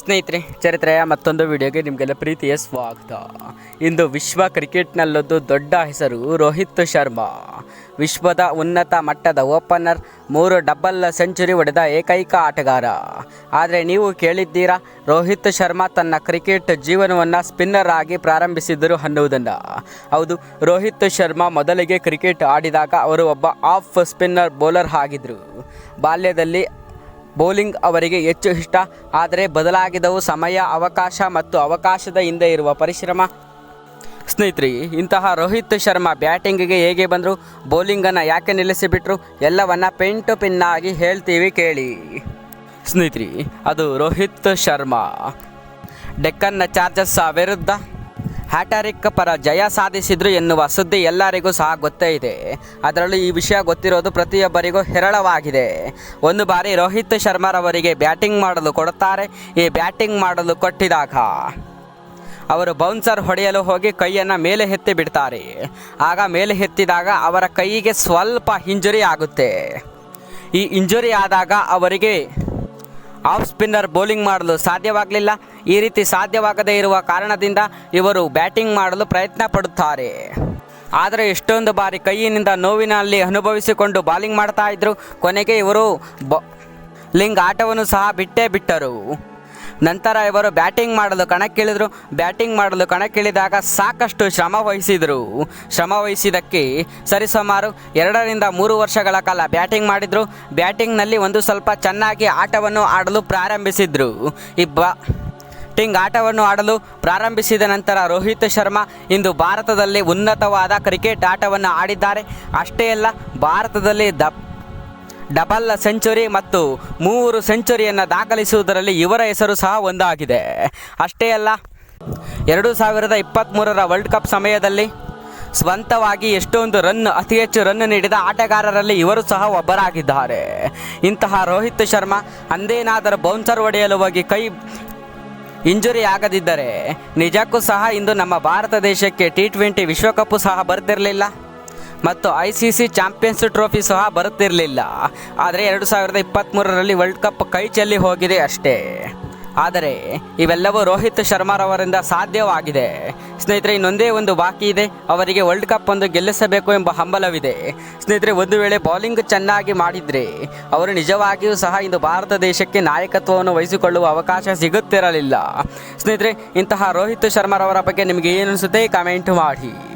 ಸ್ನೇಹಿತರೆ, ಚರಿತ್ರೆಯ ಮತ್ತೊಂದು ವಿಡಿಯೋಗೆ ನಿಮಗೆಲ್ಲ ಪ್ರೀತಿಯ ಸ್ವಾಗತ. ಇಂದು ವಿಶ್ವ ಕ್ರಿಕೆಟ್ನಲ್ಲೊಂದು ದೊಡ್ಡ ಹೆಸರು ರೋಹಿತ್ ಶರ್ಮಾ. ವಿಶ್ವದ ಉನ್ನತ ಮಟ್ಟದ ಓಪನರ್, ಮೂರು ಡಬಲ್ ಸೆಂಚುರಿ ಹೊಡೆದ ಏಕೈಕ ಆಟಗಾರ. ಆದರೆ ನೀವು ಕೇಳಿದ್ದೀರಾ, ರೋಹಿತ್ ಶರ್ಮಾ ತನ್ನ ಕ್ರಿಕೆಟ್ ಜೀವನವನ್ನು ಸ್ಪಿನ್ನರ್ ಆಗಿ ಪ್ರಾರಂಭಿಸಿದರು ಅನ್ನುವುದನ್ನು. ಹೌದು, ರೋಹಿತ್ ಶರ್ಮಾ ಮೊದಲಿಗೆ ಕ್ರಿಕೆಟ್ ಆಡಿದಾಗ ಅವರು ಒಬ್ಬ ಆಫ್ ಸ್ಪಿನ್ನರ್ ಬೌಲರ್ ಆಗಿದ್ದರು ಬಾಲ್ಯದಲ್ಲಿ ಬೌಲಿಂಗ್ ಅವರಿಗೆ ಹೆಚ್ಚು ಇಷ್ಟ, ಆದರೆ ಬದಲಾಗಿದವು ಸಮಯ, ಅವಕಾಶ ಮತ್ತು ಅವಕಾಶದ ಹಿಂದೆ ಇರುವ ಪರಿಶ್ರಮ. ಸ್ನೇಹಿತರೆ, ಇಂತಹ ರೋಹಿತ್ ಶರ್ಮಾ ಬ್ಯಾಟಿಂಗಿಗೆ ಹೇಗೆ ಬಂದರು, ಬೌಲಿಂಗನ್ನು ಯಾಕೆ ನಿಲ್ಲಿಸಿಬಿಟ್ರು, ಎಲ್ಲವನ್ನ ಪೆನ್ ಟು ಪಿನ್ನಾಗಿ ಹೇಳ್ತೀವಿ ಕೇಳಿ. ಸ್ನೇಹಿತರಿ, ಅದು ರೋಹಿತ್ ಶರ್ಮಾ. ಡೆಕ್ಕನ್ನ ಚಾರ್ಜಸ್ಸ ವಿರುದ್ಧ ಹ್ಯಾಟರಿಕ್ ಪರ ಜಯ ಸಾಧಿಸಿದ್ರು ಎನ್ನುವ ಸುದ್ದಿ ಎಲ್ಲರಿಗೂ ಸಹ ಗೊತ್ತೇ ಇದೆ. ಅದರಲ್ಲೂ ಈ ವಿಷಯ ಗೊತ್ತಿರೋದು ಪ್ರತಿಯೊಬ್ಬರಿಗೂ ಹೇರಳವಾಗಿದೆ. ಒಂದು ಬಾರಿ ರೋಹಿತ್ ಶರ್ಮಾರವರಿಗೆ ಬ್ಯಾಟಿಂಗ್ ಮಾಡಲು ಕೊಡುತ್ತಾರೆ. ಈ ಬ್ಯಾಟಿಂಗ್ ಮಾಡಲು ಕೊಟ್ಟಿದಾಗ ಅವರು ಬೌನ್ಸರ್ ಹೊಡೆಯಲು ಹೋಗಿ ಕೈಯನ್ನು ಮೇಲೆ ಎತ್ತಿ ಬಿಡ್ತಾರೆ. ಆಗ ಮೇಲೆ ಎತ್ತಿದಾಗ ಅವರ ಕೈಗೆ ಸ್ವಲ್ಪ ಇಂಜುರಿ ಆಗುತ್ತೆ. ಈ ಇಂಜುರಿ ಆದಾಗ ಅವರಿಗೆ ಆಫ್ ಸ್ಪಿನ್ನರ್ ಬೌಲಿಂಗ್ ಮಾಡಲು ಸಾಧ್ಯವಾಗಲಿಲ್ಲ. ಈ ರೀತಿ ಸಾಧ್ಯವಾಗದೇ ಇರುವ ಕಾರಣದಿಂದ ಇವರು ಬ್ಯಾಟಿಂಗ್ ಮಾಡಲು ಪ್ರಯತ್ನ ಪಡುತ್ತಾರೆ. ಆದರೆ ಎಷ್ಟೊಂದು ಬಾರಿ ಕೈಯಿನಿಂದ ನೋವಿನಲ್ಲಿ ಅನುಭವಿಸಿಕೊಂಡು ಬಾಲಿಂಗ್ ಮಾಡ್ತಾ ಇದ್ರು. ಕೊನೆಗೆ ಇವರು ಬ, ಲಿಂಗ್ ಆಟವನ್ನು ಸಹ ಬಿಟ್ಟೇ ಬಿಟ್ಟರು. ನಂತರ ಇವರು ಬ್ಯಾಟಿಂಗ್ ಮಾಡಲು ಕಣಕ್ಕಿಳಿದರು ಬ್ಯಾಟಿಂಗ್ ಮಾಡಲು ಕಣಕ್ಕಿಳಿದಾಗ ಸಾಕಷ್ಟು ಶ್ರಮ ವಹಿಸಿದರು. ಶ್ರಮ ವಹಿಸಿದ್ದಕ್ಕೆ ಸರಿಸುಮಾರು ಎರಡರಿಂದ ಮೂರು ವರ್ಷಗಳ ಕಾಲ ಬ್ಯಾಟಿಂಗ್ ಮಾಡಿದರು. ಬ್ಯಾಟಿಂಗ್ನಲ್ಲಿ ಒಂದು ಸ್ವಲ್ಪ ಚೆನ್ನಾಗಿ ಆಟವನ್ನು ಆಡಲು ಪ್ರಾರಂಭಿಸಿದರು. ಇಬ್ಬ ಟಿಂಗ್ ಆಟವನ್ನು ಆಡಲು ಪ್ರಾರಂಭಿಸಿದ ನಂತರ ರೋಹಿತ್ ಶರ್ಮಾ ಇಂದು ಭಾರತದಲ್ಲಿ ಉನ್ನತವಾದ ಕ್ರಿಕೆಟ್ ಆಟವನ್ನು ಆಡಿದ್ದಾರೆ. ಅಷ್ಟೇ ಅಲ್ಲ, ಭಾರತದಲ್ಲಿ ದ ಡಬಲ್ ಸೆಂಚುರಿ ಮತ್ತು ಮೂರು ಸೆಂಚುರಿಯನ್ನು ದಾಖಲಿಸುವುದರಲ್ಲಿ ಇವರ ಹೆಸರು ಸಹ ಒಂದಾಗಿದೆ. ಅಷ್ಟೇ ಅಲ್ಲ, ಎರಡು ಸಾವಿರದ ಇಪ್ಪತ್ತ್ಮೂರರ ವರ್ಲ್ಡ್ ಕಪ್ ಸಮಯದಲ್ಲಿ ಸ್ವಂತವಾಗಿ ಎಷ್ಟೊಂದು ರನ್, ಅತಿ ಹೆಚ್ಚು ರನ್ ನೀಡಿದ ಆಟಗಾರರಲ್ಲಿ ಇವರು ಸಹ ಒಬ್ಬರಾಗಿದ್ದಾರೆ. ಇಂತಹ ರೋಹಿತ್ ಶರ್ಮಾ ಅಂದೇನಾದರೂ ಬೌನ್ಸರ್ ಹೊಡೆಯಲು ಹೋಗಿ ಕೈ ಇಂಜುರಿ ಆಗದಿದ್ದರೆ ನಿಜಕ್ಕೂ ಸಹ ಇಂದು ನಮ್ಮ ಭಾರತ ದೇಶಕ್ಕೆ ಟಿ ಟ್ವೆಂಟಿ ವಿಶ್ವಕಪ್ಪು ಸಹ ಬರ್ತಿರಲಿಲ್ಲ. ಮತ್ತು I C C champions trophy ಸಹ ಬರುತ್ತಿರಲಿಲ್ಲ. ಆದರೆ ಎರಡು ಸಾವಿರದ ಇಪ್ಪತ್ತ್ಮೂರರಲ್ಲಿ ವರ್ಲ್ಡ್ ಕಪ್ ಕೈ ಚೆಲ್ಲಿ ಹೋಗಿದೆ ಅಷ್ಟೇ. ಆದರೆ ಇವೆಲ್ಲವೂ ರೋಹಿತ್ ಶರ್ಮಾರವರಿಂದ ಸಾಧ್ಯವಾಗಿದೆ. ಸ್ನೇಹಿತರೆ, ಇನ್ನೊಂದೇ ಒಂದು ಬಾಕಿ ಇದೆ. ಅವರಿಗೆ ವರ್ಲ್ಡ್ ಕಪ್ ಒಂದು ಗೆಲ್ಲಿಸಬೇಕು ಎಂಬ ಹಂಬಲವಿದೆ. ಸ್ನೇಹಿತರೆ, ಒಂದು ವೇಳೆ ಬೌಲಿಂಗ್ ಚೆನ್ನಾಗಿ ಮಾಡಿದರೆ ಅವರು ನಿಜವಾಗಿಯೂ ಸಹ ಇಂದು ಭಾರತ ದೇಶಕ್ಕೆ ನಾಯಕತ್ವವನ್ನು ವಹಿಸಿಕೊಳ್ಳುವ ಅವಕಾಶ ಸಿಗುತ್ತಿರಲಿಲ್ಲ. ಸ್ನೇಹಿತರೆ, ಇಂತಹ ರೋಹಿತ್ ಶರ್ಮಾರವರ ಬಗ್ಗೆ ನಿಮಗೆ ಏನು ಅನಿಸುತ್ತೆ? ಕಾಮೆಂಟ್ ಮಾಡಿ.